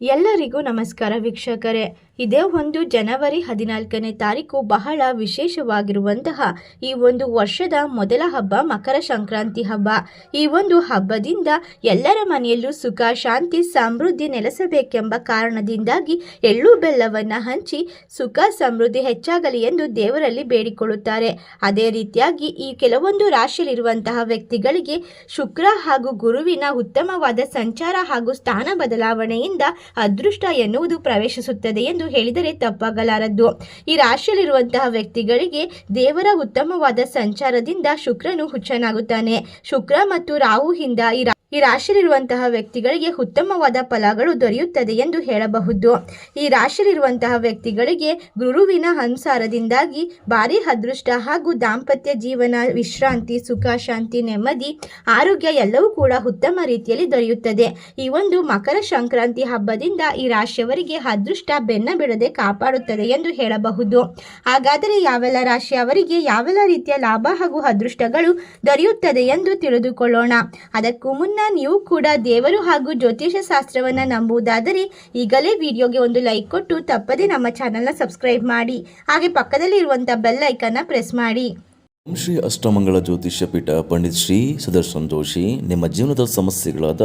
ಎಲ್ಲರಿಗೂ ನಮಸ್ಕಾರ ವೀಕ್ಷಕರೇ. ಇದೇ ಒಂದು ಜನವರಿ ಹದಿನಾಲ್ಕನೇ ತಾರೀಕು ಬಹಳ ವಿಶೇಷವಾಗಿರುವಂತಹ ಈ ಒಂದು ವರ್ಷದ ಮೊದಲ ಹಬ್ಬ ಮಕರ ಸಂಕ್ರಾಂತಿ ಹಬ್ಬ. ಈ ಒಂದು ಹಬ್ಬದಿಂದ ಎಲ್ಲರ ಮನೆಯಲ್ಲೂ ಸುಖ, ಶಾಂತಿ, ಸಮೃದ್ಧಿ ನೆಲೆಸಬೇಕೆಂಬ ಕಾರಣದಿಂದಾಗಿ ಎಳ್ಳು ಬೆಲ್ಲವನ್ನು ಹಂಚಿ ಸುಖ, ಸಮೃದ್ಧಿ ಹೆಚ್ಚಾಗಲಿ ಎಂದು ದೇವರಲ್ಲಿ ಬೇಡಿಕೊಳ್ಳುತ್ತಾರೆ. ಅದೇ ರೀತಿಯಾಗಿ ಈ ಕೆಲವೊಂದು ರಾಶಿಯಲ್ಲಿರುವಂತಹ ವ್ಯಕ್ತಿಗಳಿಗೆ ಶುಕ್ರ ಹಾಗೂ ಗುರುವಿನ ಉತ್ತಮವಾದ ಸಂಚಾರ ಹಾಗೂ ಸ್ಥಾನ ಬದಲಾವಣೆಯಿಂದ ಅದೃಷ್ಟ ಎನ್ನುವುದು ಪ್ರವೇಶಿಸುತ್ತದೆ ಎಂದು ಹೇಳಿದರೆ ತಪ್ಪಾಗಲಾರದು ಈ ರಾಶಿಯಲ್ಲಿರುವಂತಹ ವ್ಯಕ್ತಿಗಳಿಗೆ ದೇವರ ಉತ್ತಮವಾದ ಸಂಚಾರದಿಂದ ಶುಕ್ರನು ಹುಚ್ಚನಾಗುತ್ತಾನೆ. ಶುಕ್ರ ಮತ್ತು ರಾಹುವಿಂದ ಈ ಈ ರಾಶಿಯಲ್ಲಿರುವಂತಹ ವ್ಯಕ್ತಿಗಳಿಗೆ ಉತ್ತಮವಾದ ಫಲಗಳು ದೊರೆಯುತ್ತದೆ ಎಂದು ಹೇಳಬಹುದು. ಈ ರಾಶಿಯಲ್ಲಿರುವಂತಹ ವ್ಯಕ್ತಿಗಳಿಗೆ ಗುರುವಿನ ಅನುಸಾರದಿಂದಾಗಿ ಭಾರಿ ಅದೃಷ್ಟ ಹಾಗೂ ದಾಂಪತ್ಯ ಜೀವನ, ವಿಶ್ರಾಂತಿ, ಸುಖ, ಶಾಂತಿ, ನೆಮ್ಮದಿ, ಆರೋಗ್ಯ ಎಲ್ಲವೂ ಕೂಡ ಉತ್ತಮ ರೀತಿಯಲ್ಲಿ ದೊರೆಯುತ್ತದೆ. ಈ ಒಂದು ಮಕರ ಸಂಕ್ರಾಂತಿ ಹಬ್ಬದಿಂದ ಈ ರಾಶಿಯವರಿಗೆ ಅದೃಷ್ಟ ಬೆನ್ನ ಬಿಡದೆ ಕಾಪಾಡುತ್ತದೆ ಎಂದು ಹೇಳಬಹುದು. ಹಾಗಾದರೆ ಯಾವೆಲ್ಲ ರಾಶಿಯವರಿಗೆ ಯಾವೆಲ್ಲ ರೀತಿಯ ಲಾಭ ಹಾಗೂ ಅದೃಷ್ಟಗಳು ದೊರೆಯುತ್ತದೆ ಎಂದು ತಿಳಿದುಕೊಳ್ಳೋಣ. ಅದಕ್ಕೂ ಮುನ್ನ ನೀವು ಕೂಡ ದೇವರು ಹಾಗೂ ಜ್ಯೋತಿಷ ಶಾಸ್ತ್ರವನ್ನು ನಂಬುವುದಾದರೆ ಈಗಲೇ ವಿಡಿಯೋಗೆ ಒಂದು ಲೈಕ್ ಕೊಟ್ಟು ತಪ್ಪದೆ ನಮ್ಮ ಚಾನಲ್ನ ಸಬ್ಸ್ಕ್ರೈಬ್ ಮಾಡಿ. ಹಾಗೆ ಪಕ್ಕದಲ್ಲಿ ಇರುವಂಥ ಬೆಲ್ ಐಕನ್ನ ಪ್ರೆಸ್ ಮಾಡಿ. ಶ್ರೀ ಅಷ್ಟಮಂಗಳ ಜ್ಯೋತಿಷ್ಯ ಪೀಠ ಪಂಡಿತ್ ಶ್ರೀ ಸುದರ್ಶನ್ ಜೋಶಿ ನಿಮ್ಮ ಜೀವನದ ಸಮಸ್ಯೆಗಳಾದ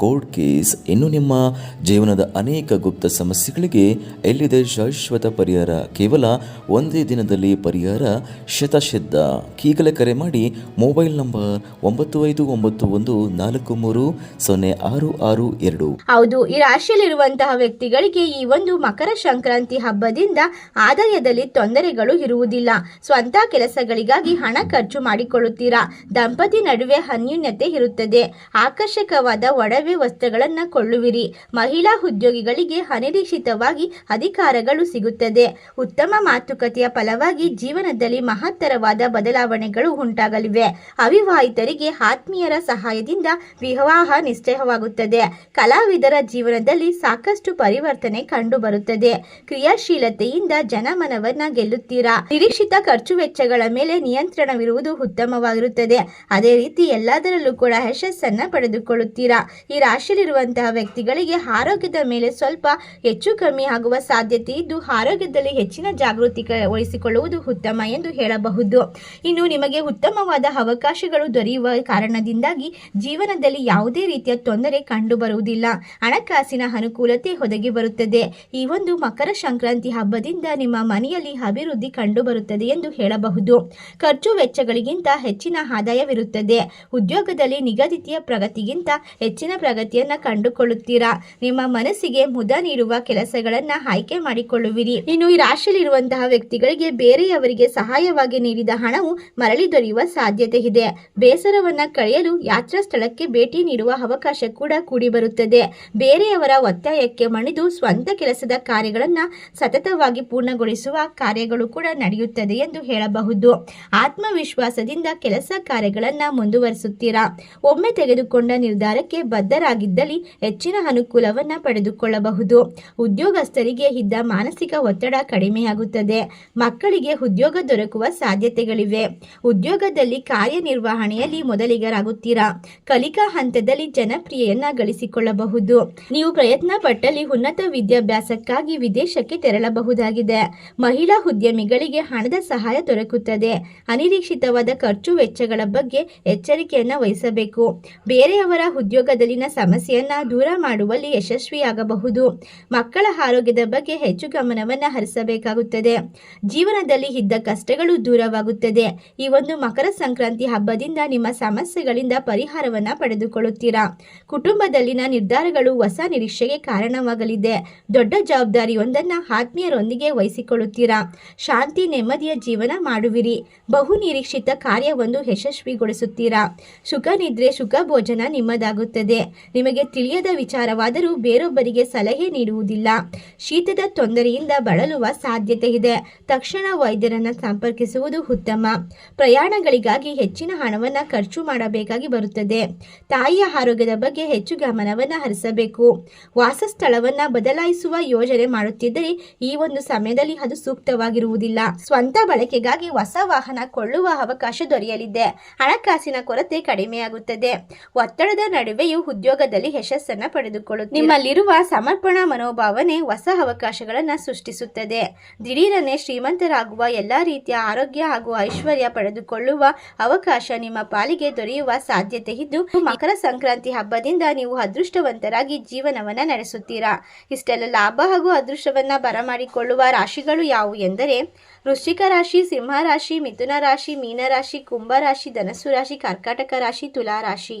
ಕೋರ್ಟ್ ಕೇಸ್ ಇನ್ನು ನಿಮ್ಮ ಜೀವನದ ಅನೇಕ ಗುಪ್ತ ಸಮಸ್ಯೆಗಳಿಗೆ ಎಲ್ಲಿದೆ ಶಾಶ್ವತ ಪರಿಹಾರ? ಕೇವಲ ಒಂದೇ ದಿನದಲ್ಲಿ ಪರಿಹಾರ ಶತಸಿದ್ಧ ಈಗಲೇ ಕರೆ ಮಾಡಿ ಮೊಬೈಲ್ ನಂಬರ್ ಒಂಬತ್ತು ಐದು ಒಂಬತ್ತು ಒಂದು ನಾಲ್ಕು ಮೂರು ಸೊನ್ನೆ ಆರು ಆರು ಎರಡು. ಹೌದು, ಈ ರಾಶಿಯಲ್ಲಿರುವಂತಹ ವ್ಯಕ್ತಿಗಳಿಗೆ ಈ ಒಂದು ಮಕರ ಸಂಕ್ರಾಂತಿ ಹಬ್ಬದಿಂದ ಆದಾಯದಲ್ಲಿ ತೊಂದರೆಗಳು ಇರುವುದಿಲ್ಲ. ಸ್ವಂತ ಕೆಲಸಗಳಿಗಾಗಿ ಹಣ ಖರ್ಚು ಮಾಡಿಕೊಳ್ಳುತ್ತೀರಾ? ದಂಪತಿ ನಡುವೆ ಅನ್ಯೂನ್ಯತೆ ಇರುತ್ತದೆ. ಆಕರ್ಷಕವಾದ ಒಡವೆ ವಸ್ತ್ರಗಳನ್ನು ಕೊಳ್ಳುವಿರಿ. ಮಹಿಳಾ ಉದ್ಯೋಗಿಗಳಿಗೆ ಅನಿರೀಕ್ಷಿತವಾಗಿ ಅಧಿಕಾರಗಳು ಸಿಗುತ್ತದೆ. ಉತ್ತಮ ಮಾತುಕತೆಯ ಫಲವಾಗಿ ಜೀವನದಲ್ಲಿ ಮಹತ್ತರವಾದ ಬದಲಾವಣೆಗಳು ಉಂಟಾಗಲಿವೆ. ಅವಿವಾಹಿತರಿಗೆ ಆತ್ಮೀಯರ ಸಹಾಯದಿಂದ ವಿವಾಹ ನಿಶ್ಚಯವಾಗುತ್ತದೆ. ಕಲಾವಿದರ ಜೀವನದಲ್ಲಿ ಸಾಕಷ್ಟು ಪರಿವರ್ತನೆ ಕಂಡುಬರುತ್ತದೆ. ಕ್ರಿಯಾಶೀಲತೆಯಿಂದ ಜನಮನವನ್ನ ಗೆಲ್ಲುತ್ತೀರಾ? ನಿರೀಕ್ಷಿತ ಖರ್ಚು ವೆಚ್ಚಗಳ ಮೇಲೆ ನಿಯಂತ್ರಣವಿರುವುದು ಉತ್ತಮವಾಗಿರುತ್ತದೆ. ಅದೇ ರೀತಿ ಎಲ್ಲದರಲ್ಲೂ ಕೂಡ ಯಶಸ್ಸನ್ನ ಪಡೆದುಕೊಳ್ಳುತ್ತೀರಾ? ಈ ರಾಶಿಯಲ್ಲಿರುವಂತಹ ವ್ಯಕ್ತಿಗಳಿಗೆ ಆರೋಗ್ಯದ ಮೇಲೆ ಸ್ವಲ್ಪ ಹೆಚ್ಚು ಕಮ್ಮಿ ಆಗುವ ಸಾಧ್ಯತೆ ಇದ್ದು, ಆರೋಗ್ಯದಲ್ಲಿ ಹೆಚ್ಚಿನ ಜಾಗೃತಿ ವಹಿಸಿಕೊಳ್ಳುವುದು ಉತ್ತಮ ಎಂದು ಹೇಳಬಹುದು. ಇನ್ನು ನಿಮಗೆ ಉತ್ತಮವಾದ ಅವಕಾಶಗಳು ದೊರೆಯುವ ಕಾರಣದಿಂದಾಗಿ ಜೀವನದಲ್ಲಿ ಯಾವುದೇ ರೀತಿಯ ತೊಂದರೆ ಕಂಡುಬರುವುದಿಲ್ಲ. ಹಣಕಾಸಿನ ಅನುಕೂಲತೆ ಒದಗಿ ಬರುತ್ತದೆ. ಈ ಒಂದು ಮಕರ ಸಂಕ್ರಾಂತಿ ಹಬ್ಬದಿಂದ ನಿಮ್ಮ ಮನೆಯಲ್ಲಿ ಅಭಿವೃದ್ಧಿ ಕಂಡುಬರುತ್ತದೆ ಎಂದು ಹೇಳಬಹುದು. ಖರ್ಚು ವೆಚ್ಚಗಳಿಗಿಂತ ಹೆಚ್ಚಿನ ಆದಾಯವಿರುತ್ತದೆ. ಉದ್ಯೋಗದಲ್ಲಿ ನಿಗದಿತಿಯ ಪ್ರಗತಿಗಿಂತ ಹೆಚ್ಚಿನ ಪ್ರಗತಿಯನ್ನ ಕಂಡುಕೊಳ್ಳುತ್ತೀರಾ? ನಿಮ್ಮ ಮನಸ್ಸಿಗೆ ಮುದ ನೀಡುವ ಕೆಲಸಗಳನ್ನ ಆಯ್ಕೆ ಮಾಡಿಕೊಳ್ಳುವಿರಿ. ಇನ್ನು ಈ ರಾಶಿಯಲ್ಲಿರುವಂತಹ ವ್ಯಕ್ತಿಗಳಿಗೆ ಬೇರೆಯವರಿಗೆ ಸಹಾಯವಾಗಿ ನೀಡಿದ ಹಣವು ಮರಳಿ ದೊರೆಯುವ ಸಾಧ್ಯತೆ ಇದೆ. ಬೇಸರವನ್ನ ಕಳೆಯಲು ಯಾತ್ರಾ ಸ್ಥಳಕ್ಕೆ ಭೇಟಿ ನೀಡುವ ಅವಕಾಶ ಕೂಡ ಕೂಡಿ ಬರುತ್ತದೆ ಬೇರೆಯವರ ಒತ್ತಾಯಕ್ಕೆ ಮಣಿದು ಸ್ವಂತ ಕೆಲಸದ ಕಾರ್ಯಗಳನ್ನ ಸತತವಾಗಿ ಪೂರ್ಣಗೊಳಿಸುವ ಕಾರ್ಯಗಳು ಕೂಡ ನಡೆಯುತ್ತದೆ ಎಂದು ಹೇಳಬಹುದು. ಆತ್ಮವಿಶ್ವಾಸದಿಂದ ಕೆಲಸ ಕಾರ್ಯಗಳನ್ನ ಮುಂದುವರಿಸುತ್ತೀರಾ? ಒಮ್ಮೆ ತೆಗೆದುಕೊಂಡ ನಿರ್ಧಾರಕ್ಕೆ ಬದ್ಧರಾಗಿದ್ದಲ್ಲಿ ಹೆಚ್ಚಿನ ಅನುಕೂಲವನ್ನ ಪಡೆದುಕೊಳ್ಳಬಹುದು. ಉದ್ಯೋಗಸ್ಥರಿಗೆ ಇದ್ದ ಮಾನಸಿಕ ಒತ್ತಡ ಕಡಿಮೆಯಾಗುತ್ತದೆ. ಮಕ್ಕಳಿಗೆ ಉದ್ಯೋಗ ದೊರಕುವ ಸಾಧ್ಯತೆಗಳಿವೆ. ಉದ್ಯೋಗದಲ್ಲಿ ಕಾರ್ಯನಿರ್ವಹಣೆಯಲ್ಲಿ ಮೊದಲಿಗರಾಗುತ್ತೀರಾ? ಕಲಿಕಾ ಹಂತದಲ್ಲಿ ಜನಪ್ರಿಯನ್ನ ಗಳಿಸಿಕೊಳ್ಳಬಹುದು. ನೀವು ಪ್ರಯತ್ನ ಪಟ್ಟಲ್ಲಿ ಉನ್ನತ ವಿದ್ಯಾಭ್ಯಾಸಕ್ಕಾಗಿ ವಿದೇಶಕ್ಕೆ ತೆರಳಬಹುದಾಗಿದೆ. ಮಹಿಳಾ ಉದ್ಯಮಿಗಳಿಗೆ ಹಣದ ಸಹಾಯ ದೊರಕುತ್ತದೆ. ಅನಿರೀಕ್ಷಿತವಾದ ಖರ್ಚು ವೆಚ್ಚಗಳ ಬಗ್ಗೆ ಎಚ್ಚರಿಕೆಯನ್ನ ವಹಿಸಬೇಕು. ಬೇರೆಯವರ ಉದ್ಯೋಗದಲ್ಲಿನ ಸಮಸ್ಯೆಯನ್ನು ದೂರ ಮಾಡುವಲ್ಲಿ ಯಶಸ್ವಿಯಾಗಬಹುದು. ಮಕ್ಕಳ ಆರೋಗ್ಯದ ಬಗ್ಗೆ ಹೆಚ್ಚು ಗಮನವನ್ನು ಹರಿಸಬೇಕಾಗುತ್ತದೆ. ಜೀವನದಲ್ಲಿ ಇದ್ದ ಕಷ್ಟಗಳು ದೂರವಾಗುತ್ತದೆ. ಈ ಒಂದು ಮಕರ ಸಂಕ್ರಾಂತಿ ಹಬ್ಬದಿಂದ ನಿಮ್ಮ ಸಮಸ್ಯೆಗಳಿಂದ ಪರಿಹಾರವನ್ನ ಪಡೆದುಕೊಳ್ಳುತ್ತೀರಾ? ಕುಟುಂಬದಲ್ಲಿನ ನಿರ್ಧಾರಗಳು ಹೊಸ ನಿರೀಕ್ಷೆಗೆ ಕಾರಣವಾಗಲಿದೆ. ದೊಡ್ಡ ಜವಾಬ್ದಾರಿಯೊಂದನ್ನು ಆತ್ಮೀಯರೊಂದಿಗೆ ವಹಿಸಿಕೊಳ್ಳುತ್ತೀರಾ? ಶಾಂತಿ, ನೆಮ್ಮದಿಯ ಜೀವನ ಮಾಡುವಿರಿ. ಬಹು ನಿರೀಕ್ಷಿತ ಕಾರ್ಯವೊಂದು ಯಶಸ್ವಿಗೊಳಿಸುತ್ತೀರಾ? ಸುಖ ನಿದ್ರೆ ಸುಖ ಭೋಜನ ನಿಮ್ಮದಾಗುತ್ತದೆ. ನಿಮಗೆ ತಿಳಿಯದ ವಿಚಾರವಾದರೂ ಬೇರೊಬ್ಬರಿಗೆ ಸಲಹೆ ನೀಡುವುದಿಲ್ಲ. ಶೀತದ ತೊಂದರೆಯಿಂದ ಬಳಲುವ ಸಾಧ್ಯತೆ ಇದೆ. ತಕ್ಷಣ ವೈದ್ಯರನ್ನು ಸಂಪರ್ಕಿಸುವುದು ಉತ್ತಮ. ಪ್ರಯಾಣಗಳಿಗಾಗಿ ಹೆಚ್ಚಿನ ಹಣವನ್ನು ಖರ್ಚು ಮಾಡಬೇಕಾಗಿ ಬರುತ್ತದೆ. ತಾಯಿಯ ಆರೋಗ್ಯದ ಬಗ್ಗೆ ಹೆಚ್ಚು ಗಮನವನ್ನು ಹರಿಸಬೇಕು. ವಾಸಸ್ಥಳವನ್ನ ಬದಲಾಯಿಸುವ ಯೋಜನೆ ಮಾಡುತ್ತಿದ್ದರೆ ಈ ಒಂದು ಸಮಯದಲ್ಲಿ ಅದು ಸೂಕ್ತವಾಗಿರುವುದಿಲ್ಲ. ಸ್ವಂತ ಬಳಕೆಗಾಗಿ ಹೊಸ ವಾಹನ ಕೊಳ್ಳುವ ಅವಕಾಶ ದೊರೆಯಲಿದೆ. ಹಣಕಾಸಿನ ಕೊರತೆ ಕಡಿಮೆಯಾಗುತ್ತದೆ. ಒತ್ತಡದ ನಡುವೆಯೂ ಉದ್ಯೋಗದಲ್ಲಿ ಯಶಸ್ಸನ್ನ ಪಡೆದುಕೊಳ್ಳುತ್ತೆ ನಿಮ್ಮಲ್ಲಿರುವ ಸಮರ್ಪಣಾ ಮನೋಭಾವನೆ ಹೊಸ ಅವಕಾಶಗಳನ್ನು ಸೃಷ್ಟಿಸುತ್ತದೆ. ದಿಢೀರನೆ ಶ್ರೀಮಂತರಾಗುವ ಎಲ್ಲಾ ರೀತಿಯ ಆರೋಗ್ಯ ಹಾಗೂ ಐಶ್ವರ್ಯ ಪಡೆದುಕೊಳ್ಳುವ ಅವಕಾಶ ನಿಮ್ಮ ಪಾಲಿಗೆ ದೊರೆಯುವ ಸಾಧ್ಯತೆ ಇದ್ದು, ಮಕರ ಸಂಕ್ರಾಂತಿ ಹಬ್ಬದಿಂದ ನೀವು ಅದೃಷ್ಟವಂತರಾಗಿ ಜೀವನವನ್ನ ನಡೆಸುತ್ತೀರಾ. ಇಷ್ಟೆಲ್ಲ ಲಾಭ ಹಾಗೂ ಅದೃಷ್ಟವನ್ನ ಬರಮಾಡಿಕೊಳ್ಳುವ ರಾಶಿಗಳು ಯಾವುವು ಎಂದರೆ, ವೃಶ್ಚಿಕ ರಾಶಿ, ಸಿಂಹ ರಾಶಿ, ಮಿಥುನ ರಾಶಿ ಮೀನರಾಶಿ ಕುಂಭ ರಾಶಿ, ಧನಸ್ಸು ರಾಶಿ, ಕರ್ಕಾಟಕ ರಾಶಿ, ತುಲಾ ರಾಶಿ.